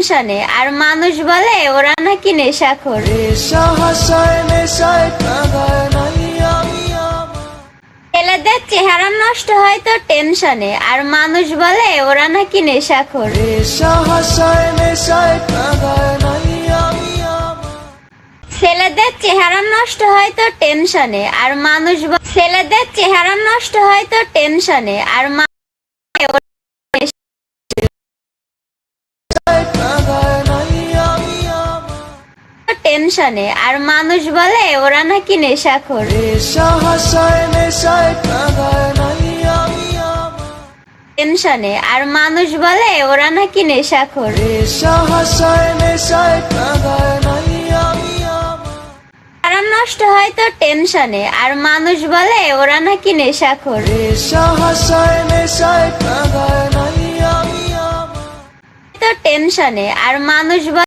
টেনশনে। আর মানুষ বলে, ওরা নাকি নেশাখোর। নেশা আমার ছেলেদের চেহারা নষ্ট হয় তো টেনশনে। আর মানুষ বলে, ওরা নাকি নেশাখোর। নেশা আমার ছেলেদের চেহারা নষ্ট হয় তো টেনশনে। আর মানুষ ছেলেদের চেহারা নষ্ট হয় তো টেনশনে। আর টেনশনে। আর মানুষ বলে ওরা নাকি নেশাখোর। টেনশনে। আর মানুষ বলে ওরা নাকি নেশাখোর। চেহারা নষ্ট হয় তো টেনশনে। আর মানুষ বলে ওরা নাকি নেশাখোর। তো টেনশনে। আর মানুষ বলে